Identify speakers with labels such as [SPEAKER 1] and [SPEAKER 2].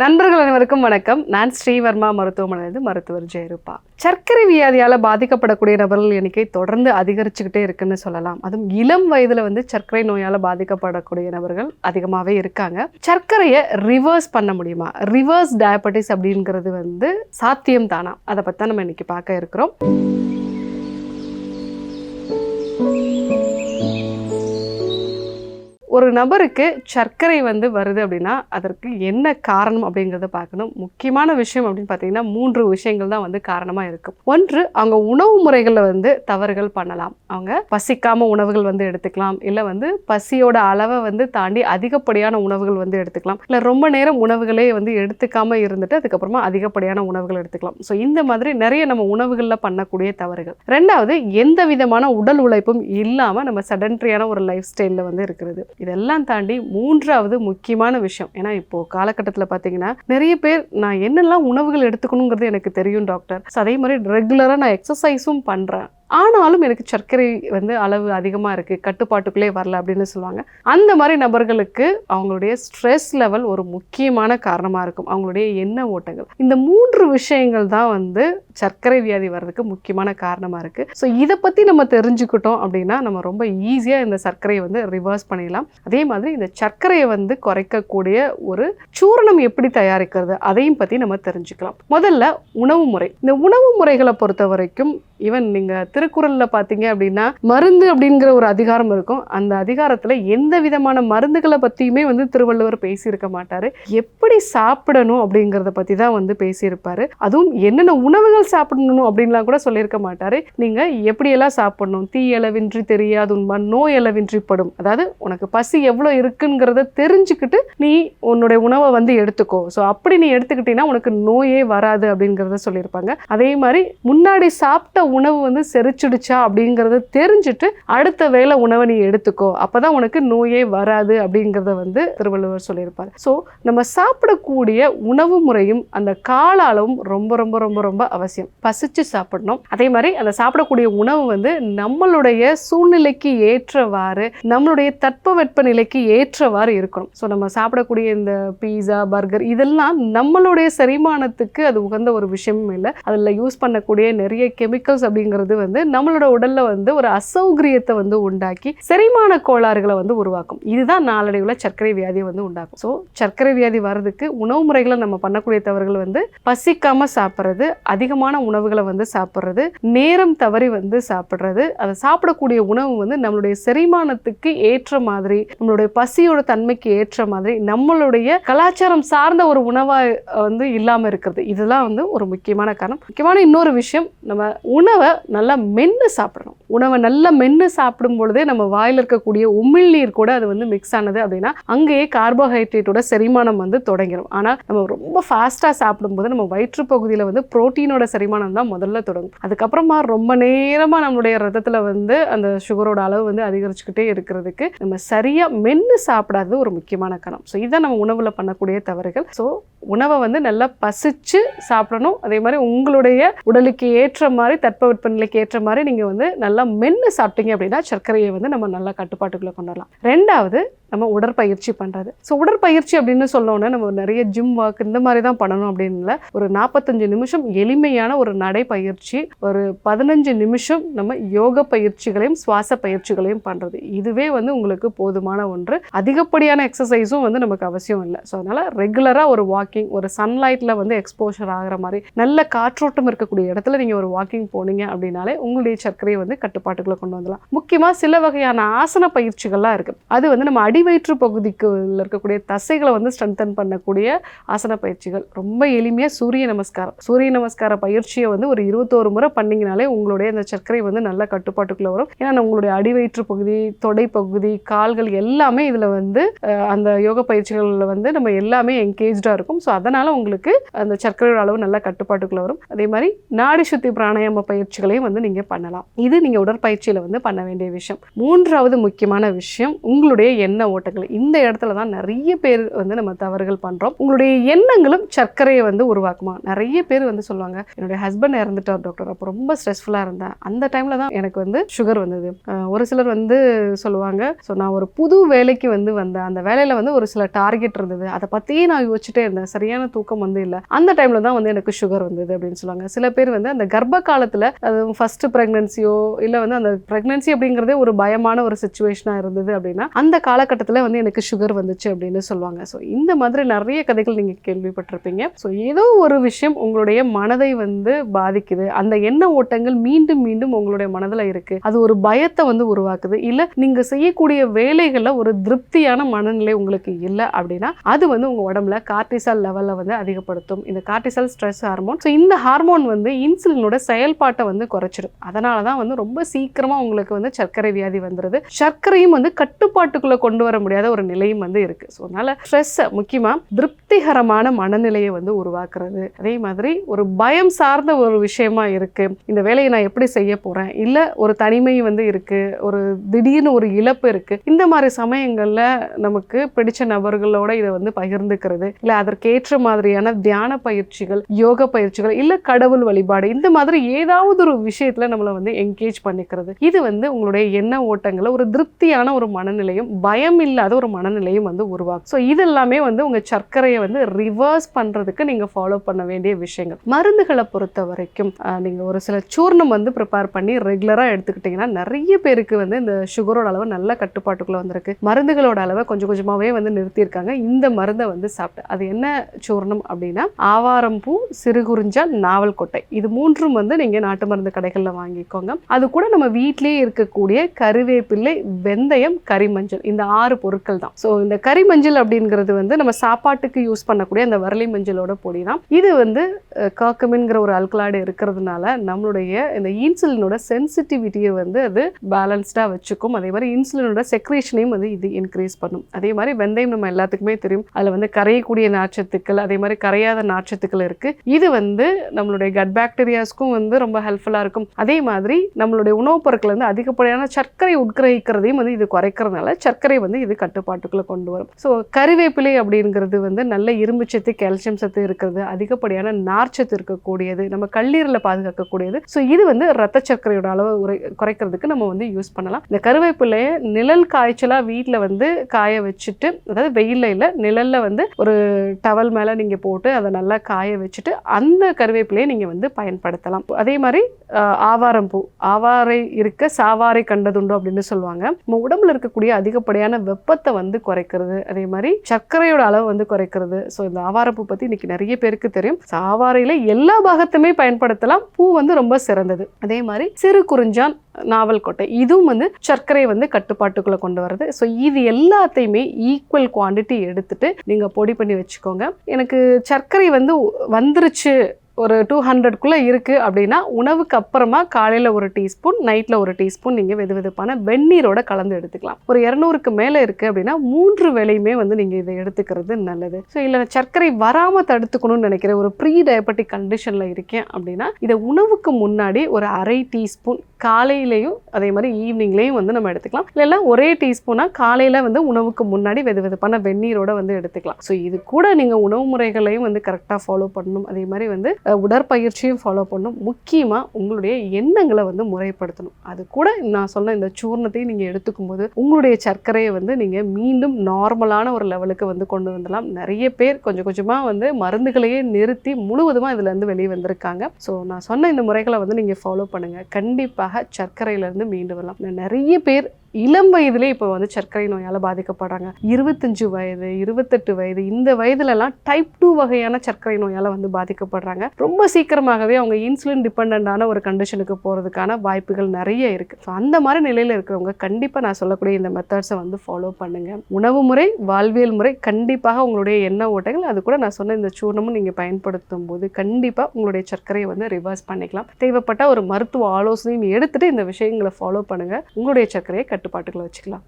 [SPEAKER 1] நண்பர்கள் அனைவருக்கும் வணக்கம். நான் ஸ்ரீவர்மா மருத்துவமனையிலிருந்து மருத்துவர் ஜெயரூபா. சர்க்கரை வியாதியால் பாதிக்கப்படக்கூடிய நபர்கள் எண்ணிக்கை தொடர்ந்து அதிகரிச்சுக்கிட்டே இருக்குன்னு சொல்லலாம். அதுவும் இளம் வயதில் வந்து சர்க்கரை நோயால் பாதிக்கப்படக்கூடிய நபர்கள் அதிகமாகவே இருக்காங்க. சர்க்கரையை ரிவர்ஸ் பண்ண முடியுமா? ரிவர்ஸ் டயபெட்டிஸ் அப்படிங்கிறது வந்து சாத்தியம் தானா அதை பற்றி நம்ம இன்னைக்கு பார்க்க இருக்கிறோம். ஒரு நபருக்கு சர்க்கரை வந்து வருது அப்படின்னா அதற்கு என்ன காரணம் அப்படிங்கிறத பார்க்கணும். முக்கியமான விஷயம் அப்படின்னு பார்த்தீங்கன்னா மூன்று விஷயங்கள் தான் வந்து காரணமாக இருக்கும். ஒன்று அவங்க உணவு முறைகளில் வந்து தவறுகள் பண்ணலாம். அவங்க பசிக்காமல் உணவுகள் வந்து எடுத்துக்கலாம். இல்லை வந்து பசியோட அளவை வந்து தாண்டி அதிகப்படியான உணவுகள் வந்து எடுத்துக்கலாம். இல்லை ரொம்ப நேரம் உணவுகளே வந்து எடுத்துக்காமல் இருந்துட்டு அதுக்கப்புறமா அதிகப்படியான உணவுகள் எடுத்துக்கலாம். ஸோ இந்த மாதிரி நிறைய நம்ம உணவுகளில் பண்ணக்கூடிய தவறுகள். ரெண்டாவது எந்த விதமான உடல் உழைப்பும் இல்லாமல் நம்ம செடன்ட்ரியான ஒரு லைஃப் ஸ்டைலில் வந்து இருக்கிறது. இதெல்லாம் தாண்டி மூன்றாவது முக்கியமான விஷயம். ஏன்னா இப்போது காலகட்டத்தில் பார்த்தீங்கன்னா நிறைய பேர் நான் என்னெல்லாம் உணவுகள் எடுத்துக்கணுங்கிறது எனக்கு தெரியும் டாக்டர். ஸோ அதே மாதிரி ரெகுலராக நான் எக்ஸசைஸும் பண்ணுறேன் ஆனாலும் எனக்கு சர்க்கரை வந்து அளவு அதிகமாக இருக்குது கட்டுப்பாட்டுக்குள்ளே வரல அப்படின்னு சொல்லுவாங்க. அந்த மாதிரி நபர்களுக்கு அவங்களுடைய ஸ்ட்ரெஸ் லெவல் ஒரு முக்கியமான காரணமாக இருக்கும். அவங்களுடைய எண்ண ஓட்டங்கள். இந்த மூன்று விஷயங்கள் தான் வந்து சர்க்கரை வியாதி வர்றதுக்கு முக்கியமான காரணமாக இருக்குது ஸோ இதை பற்றி நம்ம தெரிஞ்சுக்கிட்டோம் அப்படின்னா நம்ம ரொம்ப ஈஸியாக இந்த சர்க்கரையை வந்து ரிவர்ஸ் பண்ணிடலாம். அதே மாதிரி இந்த சர்க்கரையை வந்து குறைக்கக்கூடிய ஒரு சூரணம் எப்படி தயாரிக்கிறது அதையும் பற்றி நம்ம தெரிஞ்சுக்கலாம். முதல்ல உணவு முறை. இந்த உணவு முறைகளை பொறுத்த வரைக்கும் ஈவன் நீங்கள் திருக்குறளில் பார்த்தீங்க அப்படின்னா மருந்து அப்படிங்கிற ஒரு அதிகாரம் இருக்கும். அந்த அதிகாரத்தில் எந்த விதமான மருந்துகளை பற்றியுமே வந்து திருவள்ளுவர் பேசியிருக்க மாட்டார். எப்படி சாப்பிடணும் அப்படிங்கிறத பற்றி தான் வந்து பேசியிருப்பாரு. அதுவும் என்னென்ன உணவுகள் சாப்பிடணும் அப்படின்லாம் கூட சொல்லியிருக்க மாட்டார். நீங்கள் எப்படியெல்லாம் சாப்பிடணும்? தீயளவின்றி தெரியாது உண்மை நோயளவின்றி படும். அதாவது உனக்கு பசி எவ்வளோ இருக்குங்கிறத தெரிஞ்சுக்கிட்டு நீ உன்னுடைய உணவை வந்து எடுத்துக்கோ. ஸோ அப்படி நீ எடுத்துக்கிட்டீங்கன்னா உனக்கு நோயே வராது அப்படிங்கிறத சொல்லியிருப்பாங்க. அதே மாதிரி முன்னாடி சாப்பிட்ட உணவு வந்து செரிச்சிடுச்சா அப்படிங்கிறத தெரிஞ்சுட்டு அடுத்த வேளை உணவை நீ எடுத்துக்கோ. அப்போ தான் உனக்கு நோயே வராது அப்படிங்கிறத வந்து திருவள்ளுவர் சொல்லியிருப்பார். ஸோ நம்ம சாப்பிடக்கூடிய உணவு முறையும் அந்த கால அளவும் ரொம்ப ரொம்ப ரொம்ப ரொம்ப அவசியம். பசிச்சு சாப்பிடணும். அதே மாதிரி அந்த சாப்பிடக்கூடிய உணவு வந்து நம்மளுடைய சூழ்நிலைக்கு ஏற்றவாறு நம்மளுடைய தட்பவெட்ப நிலைக்கு ஏற்றவாறு இருக்கணும். ஸோ நம்ம சாப்பிடக்கூடிய இந்த பீஸா பர்கர் இதெல்லாம் நம்மளுடைய செரிமானத்துக்கு அது உகந்த ஒரு விஷயமும் இல்லை. அதில் யூஸ் பண்ணக்கூடிய நிறைய கெமிக்கல்ஸ் அப்படிங்கிறது வந்து நம்மளோட உடல்ல வந்து ஒரு அசௌகரியத்தை வந்து உண்டாக்கி செரிமான கோளாறுகளை வந்து உருவாக்கும். இதுதான் நாளடைவில் சர்க்கரை வியாதியை வந்து உண்டாக்கும். ஸோ சர்க்கரை வியாதி வர்றதுக்கு உணவு முறைகளை நம்ம பண்ணக்கூடிய தவறுகள் வந்து பசிக்காம சாப்பிட்றது அதிகமான உணவுகளை வந்து சாப்பிட்றது நேரம் தவறி வந்து சாப்பிட்றது அதை சாப்பிடக்கூடிய உணவு வந்து நம்மளுடைய செரிமானத்துக்கு ஏற்ற மாதிரி நம்மளுடைய பசியோட தன்மைக்கு ஏற்ற மாதிரி நம்மளுடைய கலாச்சாரம் சார்ந்த ஒரு உணவா வந்து இல்லாமல் இருக்கிறது. இதெல்லாம் வந்து ஒரு முக்கியமான காரணம். முக்கியமான இன்னொரு விஷயம் நம்ம உணவை நல்லா மென்று சாப்பிடணும். உணவை நல்லா மென்று சாப்பிடும் பொழுதே நம்ம வாயில் இருக்கக்கூடிய உமிழ்நீர் கூட அது வந்து மிக்ஸ் ஆனது அப்படின்னா அங்கேயே கார்போஹைட்ரேட்டோட செரிமானம் வந்து தொடங்கிடும் ஆனால் நம்ம ரொம்ப ஃபாஸ்ட்டாக சாப்பிடும்போது நம்ம வயிற்று பகுதியில் வந்து புரோட்டீனோட செரிமானம் தான் முதல்ல தொடங்கும். அதுக்கப்புறமா ரொம்ப நேரமாக நம்மளுடைய ரத்தத்தில் வந்து அந்த சுகரோட அளவு வந்து அதிகரிச்சுக்கிட்டே இருக்கிறதுக்கு நம்ம சரியாக மென்று சாப்பிடாதது ஒரு முக்கியமான கணம். ஸோ இதுதான் நம்ம உணவில் பண்ணக்கூடிய தவறுகள். ஸோ உணவை வந்து நல்லா பசிச்சு சாப்பிடணும். அதே மாதிரி உங்களுடைய உடலுக்கு ஏற்ற மாதிரி தட்பவெட்ப நிலைக்கு ஏற்ற மாதிரி நீங்கள் வந்து நல்லா மென்று சாப்பிட்டீங்க அப்படின்னா சர்க்கரையை வந்து நம்ம நல்லா கட்டுப்பாட்டுக்குள்ளே கொண்டு வரலாம். ரெண்டாவது நம்ம உடற்பயிற்சி பண்ணுறது ஸோ உடற்பயிற்சி அப்படின்னு சொல்லணும்னா நம்ம நிறைய ஜிம் ஒர்க் இந்த மாதிரி தான் பண்ணணும் அப்படின்னு இல்லை ஒரு நாற்பத்தஞ்சு நிமிஷம் எளிமையான ஒரு நடைப்பயிற்சி ஒரு பதினஞ்சு நிமிஷம் நம்ம யோக பயிற்சிகளையும் சுவாச பயிற்சிகளையும் பண்ணுறது இதுவே வந்து உங்களுக்கு போதுமான ஒன்று. அதிகப்படியான எக்ஸசைஸும் வந்து நமக்கு அவசியம் இல்லை. ஸோ அதனால் ரெகுலராக ஒரு வாக்கிங் ஒரு சன்லைட்டில் வந்து எக்ஸ்போஷர் ஆகிற மாதிரி நல்ல காற்றோட்டம் இருக்கக்கூடிய இடத்துல நீங்கள் ஒரு வாக்கிங் போனீங்க அப்படின்னாலே உங்களுடைய சர்க்கரையை வந்து கட்டுப்பாட்டுக்குள்ளே கொண்டு வந்துடலாம். முக்கியமாக சில வகையான ஆசன பயிற்சிகள்லாம் இருக்குது அது வந்து நம்ம அடிவயிற்று பகுதிக்குள்ள இருக்கக்கூடிய தசைகளை வந்து ஸ்ட்ரென்தன் பண்ணக்கூடிய ஆசன பயிற்சிகள். ரொம்ப எளிமையாக சூரிய நமஸ்காரம். சூரிய நமஸ்கார பயிற்சியை வந்து ஒரு இருபத்தோரு முறை பண்ணிங்கனாலே உங்களுடைய அந்த சர்க்கரை வந்து நல்ல கட்டுப்பாட்டுக்குள்ளே வரும். ஏன்னா உங்களுடைய அடிவயிற்று பகுதி தொடை பகுதி கால்கள் எல்லாமே இதில் வந்து அந்த யோக பயிற்சிகளில் வந்து நம்ம எல்லாமே என்கேஜாக இருக்கும். ஸோ அதனால் உங்களுக்கு அந்த சர்க்கரையோட அளவு நல்ல கட்டுப்பாட்டுக்குள்ளே வரும். அதே மாதிரி நாடி சுத்தி பிராணாயாம பயிற்சிகளையும் வந்து நீங்கள் பண்ணலாம். இது நீங்கள் உடற்பயிற்சியில் வந்து பண்ண வேண்டிய விஷயம். மூன்றாவது முக்கியமான விஷயம் உங்களுடைய எண்ண ஓட்டங்கள். இந்த இடத்துல தான் நிறைய பேர் வந்து நம்ம தவறுகள் பண்ணுறோம் உங்களுடைய எண்ணங்களும் சர்க்கரையை வந்து உருவாக்குமா? நிறைய பேர் வந்து சொல்லுவாங்க என்னுடைய ஹஸ்பண்ட் இறந்துட்டார் டாக்டர் அப்போ ரொம்ப ஸ்ட்ரெஸ்ஃபுல்லாக இருந்தேன். அந்த டைமில் தான் எனக்கு வந்து சுகர் வந்தது. ஒரு சிலர் வந்து சொல்லுவாங்க ஸோ நான் ஒரு புது வேலைக்கு வந்து வந்தேன். அந்த வேலையில் வந்து ஒரு சில டார்கெட் இருந்தது. அதை பற்றியே நான் யோசிச்சுட்டே இருந்தேன். சரியான தூக்கம் வந்து இல்லை. அந்த டைமில் தான் வந்து எனக்கு சுகர் வந்தது. அப்படின்னு சொல்லுவாங்க. சில பேர் வந்து அந்த கர்ப்ப காலத்தில் அது ஃபஸ்ட்டு ப்ரெக்னன்சியோ இல்லை வந்து அந்த ப்ரெக்னன்சி அப்படிங்கிறதே ஒரு பயமான ஒரு சுச்சுவேஷனாக இருந்தது அப்படின்னா அந்த காலகட்டத்தில் வந்து எனக்கு சுகர் வந்துச்சு அப்படின்னு சொல்லுவாங்க. ஸோ இந்த மாதிரி நிறைய கதைகள் நீங்கள் கேள்விப்பட்டிருப்பீங்க. ஸோ ஏதோ ஒரு விஷயம் உங்களுடைய மனதை வந்து பாதிக்குது. அந்த எண்ண ஓட்டங்கள் மீண்டும் மீண்டும் உங்களுடைய மனதில் இருக்குது அது ஒரு பயத்தை வந்து உருவாக்குது. இல்லை நீங்கள் செய்யக்கூடிய வேலைகளில் ஒரு திருப்தியான மனநிலை உங்களுக்கு இல்லை அப்படின்னா அது வந்து உங்கள் உடம்புல கார்டிசால் லெவலில் வந்து அதிகப்படுத்தும். இந்த கார்டிசால் ஸ்ட்ரெஸ் ஹார்மோன் ஸோ இந்த ஹார்மோன் வந்து இன்சுலினோட செயல்பாட்டை வந்து குறைச்சிடும் அதனால தான் வந்து ரொம்ப சீக்கிரமாக உங்களுக்கு வந்து சர்க்கரை வியாதி வந்துடுது சர்க்கரையும் வந்து கட்டுப்பாட்டுக்குள்ளே கொண்டு வர முடியாத ஒரு நிலையும் வந்து இருக்குது ஸோ அதனால் ஸ்ட்ரெஸ்ஸை முக்கியமாக திருப்திகரமான மனநிலையை வந்து உருவாக்குறது. அதே மாதிரி ஒரு பயம் சார்ந்த ஒரு விஷயமா இருக்குது இந்த வேலையை நான் எப்படி செய்ய போகிறேன் இல்லை ஒரு தனிமை வந்து இருக்குது ஒரு திடீர்னு ஒரு இழப்பு இருக்குது இந்த மாதிரி சமயங்களில் நமக்கு பிடிச்ச நபர்களோட இதை வந்து பகிர்ந்துக்கிறது. இல்லை அதற்கேற்ற மாதிரியான தியான பயிற்சிகள் யோக பயிற்சிகள் இல்லை கடவுள் வழிபாடு இந்த மாதிரி ஏதாவது ஒரு விஷயத்தில் நம்மளை வந்து என்கேஜ் பண்ணிக்கிறது. இது வந்து உங்களுடைய எண்ண ஓட்டங்களை ஒரு திருப்தியான ஒரு மனநிலையும் பயம் இல்லாத ஒரு மனநிலையும் வந்து உருவாகும் ஸோ இதெல்லாமே வந்து உங்கள் சர்க்கரையை வந்து ரிவர்ஸ் பண்ணுறதுக்கு நீங்கள் ஃபாலோ பண்ண வேண்டிய விஷயங்கள். மருந்துகளை பொறுத்த வரைக்கும் நீங்கள் ஒரு சில சூர்ணம் வந்து ப்ரிப்பேர் பண்ணி ரெகுலராக எடுத்துக்கிட்டிங்கன்னா நிறைய பேருக்கு வந்து இந்த சுகரோட அளவு நல்ல கட்டுப்பாட்டுக்குள்ளே வந்திருக்கு. மருந்துகளோட அளவை கொஞ்சம் கொஞ்சமாகவே வந்து நிறுத்தியிருக்காங்க. இந்த மருந்தை வந்து சாப்பிட்டு அது என்ன சூர்ணம் அப்படின்னா ஆவாரம்பூ சிறுகுறிஞ்சா நாவல் கொட்டை. இது மூன்றும் வந்து நீங்கள் நாட்டு மருந்து கடைகளில் வாங்கிக்கோங்க. அது கூட நம்ம வீட்டிலேயே இருக்கக்கூடிய கருவேப்பிள்ளை வெந்தயம் கரிமஞ்சள். இந்த ஆறு பொருட்கள் தான். ஸோ இந்த கரிமஞ்சள் அப்படிங்கிறது வந்து நம்ம சாப்பாட்டுக்கு யூஸ் பண்ணக்கூடிய அந்த வரலி மஞ்சளோட பொடி தான். இது வந்து காக்கமின்கிற ஒரு அல்கலாய்டு இருக்கிறதுனால நம்மளுடைய இந்த இன்சுலினோட சென்சிட்டிவிட்டியை வந்து அது பேலன்ஸ்டாக வச்சுக்கும். அதே மாதிரி இன்சுலினோட செக்ரேஷனையும் வந்து இது இன்க்ரீஸ் பண்ணும். அதே மாதிரி வெந்தயம் நம்ம எல்லாத்துக்குமே தெரியும். அதில் வந்து கரையக்கூடிய நார்ச்சத்துக்கள் அதே மாதிரி கரையாத நார்ச்சத்துக்கள் இருக்குது இது வந்து நம்மளுடைய கட் பாக்டீரியாஸ்க்கும் வந்து ரொம்ப ஹெல்ப்ஃபுல்லாக இருக்கும். அதே மாதிரி நம்மளுடைய உணவுப் பொருட்கள் வந்து அதிகப்படியான சர்க்கரை உட்கிரகிக்கிறதையும் வந்து இது குறைக்கிறதுனால சர்க்கரை வந்து இது கட்டுப்பாட்டுக்குள்ளே கொண்டு வரும். ஸோ கருவேப்பிலை அப்படிங்கிறது வந்து நல்ல இரும்பு சத்து கால்சியம் சத்து இருக்கிறது அதிகப்படியான நார்ச்சத்து இருக்கக்கூடியது நம்ம கல்லீரலை பாதுகாக்கக்கூடியது. ஸோ இது வந்து ரத்த சர்க்கரையோட அளவு உரை குறைக்கிறதுக்கு நம்ம வந்து யூஸ் பண்ணலாம். இந்த கருவேப்பிலையை நிழல் காய்ச்சலாக வீட்டில் வந்து காய வச்சுட்டு அதாவது வெயிலில் இல்லை நிழலில் வந்து ஒரு டவல் மேலே நீங்கள் போட்டு அதை நல்லா காய வச்சுட்டு அந்த கருவேப்பிலையை நீங்கள் வந்து பயன்படுத்தலாம். அதே மாதிரி ஆவாரம் பூ ஆவாரை இருக்க சாவாரை கண்டதுண்டு அப்படின்னு சொல்லுவாங்க. நம்ம உடம்புல இருக்கக்கூடிய அதிகப்படியான வெப்பத்தை வந்து குறைக்கிறது. அதே மாதிரி சர்க்கரையோட அளவு வந்து குறைக்கிறது. ஸோ இந்த ஆவாரப்பூ பற்றி இன்னைக்கு நிறைய பேருக்கு தெரியும். So, எல்லா பாகத்துமே பயன்படுத்தலாம். பூ வந்து ரொம்ப சிறந்தது. அதே மாதிரி சிறு குறிஞ்சான் நாவல் கொட்டை இதுவும் வந்து சர்க்கரை வந்து கட்டுப்பாட்டுக்குள்ளே கொண்டு வருது ஸோ இது எல்லாத்தையுமே ஈக்குவல் குவாண்டிட்டி எடுத்துட்டு நீங்கள் பொடி பண்ணி வச்சுக்கோங்க. எனக்கு சர்க்கரை வந்து வந்துருச்சு ஒரு டூ ஹண்ட்ரட்குள்ளே இருக்குது அப்படின்னா உணவுக்கு அப்புறமா காலையில் ஒரு டீஸ்பூன் நைட்டில் ஒரு டீஸ்பூன் நீங்கள் வெது வெதுப்பான வெந்நீரோட கலந்து எடுத்துக்கலாம். ஒரு இரநூறுக்கு மேலே இருக்குது அப்படின்னா மூன்று வேலையுமே வந்து நீங்கள் இதை எடுத்துக்கிறது நல்லது. ஸோ இல்லை சர்க்கரை வராமல் தடுத்துக்கணும்னு நினைக்கிறேன் ஒரு ப்ரீ டயபெட்டிக் கண்டிஷனில் இருக்கேன் அப்படின்னா இதை உணவுக்கு முன்னாடி ஒரு அரை டீஸ்பூன் காலையிலையும் அதே மாதிரி ஈவினிங்லேயும் வந்து நம்ம எடுத்துக்கலாம். இல்லைன்னா ஒரே டீஸ்பூனாக காலையில் வந்து உணவுக்கு முன்னாடி வெது வெதுப்பான வெந்நீரோட வந்து எடுத்துக்கலாம். ஸோ இது கூட நீங்கள் உணவு முறைகளையும் வந்து கரெக்டாக ஃபாலோ பண்ணணும். அதே மாதிரி வந்து உடற்பயிற்சியும் ஃபாலோ பண்ணணும் முக்கியமாக உங்களுடைய எண்ணங்களை வந்து முறைப்படுத்தணும். அது கூட நான் சொன்ன இந்த சூர்ணத்தையும் நீங்கள் எடுத்துக்கும் போது உங்களுடைய சர்க்கரையை வந்து நீங்கள் மீண்டும் நார்மலான ஒரு லெவலுக்கு வந்து கொண்டு வந்துடலாம். நிறைய பேர் கொஞ்சம் கொஞ்சமாக வந்து மருந்துகளையே நிறுத்தி முழுவதுமாக இதுலேருந்து வெளியே வந்திருக்காங்க. ஸோ நான் சொன்ன இந்த முறைகளை வந்து நீங்கள் ஃபாலோ பண்ணுங்கள் கண்டிப்பாக சர்க்கரையிலேருந்து மீண்டு வரலாம். நிறைய பேர் இளம் வயதுலேயே இப்போ வந்து சர்க்கரை நோயால் பாதிக்கப்படுறாங்க. இருபத்தஞ்சு வயது இருபத்தெட்டு வயது இந்த வயதுலலாம் டைப் டூ வகையான சர்க்கரை நோயால் வந்து பாதிக்கப்படுறாங்க. ரொம்ப சீக்கிரமாகவே அவங்க இன்சுலின் டிபெண்டான ஒரு கண்டிஷனுக்கு போகிறதுக்கான வாய்ப்புகள் நிறைய இருக்குது ஸோ அந்த மாதிரி நிலையில் இருக்கிறவங்க கண்டிப்பாக நான் சொல்லக்கூடிய இந்த மெத்தட்ஸை வந்து ஃபாலோ பண்ணுங்கள் உணவு முறை வாழ்வியல் முறை கண்டிப்பாக உங்களுடைய எண்ண ஓட்டைகள் அது கூட நான் சொன்ன இந்த சூர்ணமும் நீங்கள் பயன்படுத்தும் போது கண்டிப்பாக உங்களுடைய சர்க்கரையை வந்து ரிவர்ஸ் பண்ணிக்கலாம். தேவைப்பட்ட ஒரு மருத்துவ ஆலோசனையும் எடுத்துகிட்டு இந்த விஷயங்களை ஃபாலோ பண்ணுங்கள் உங்களுடைய சர்க்கரையை பாட்டுக்களை வச்சுக்கலாம்.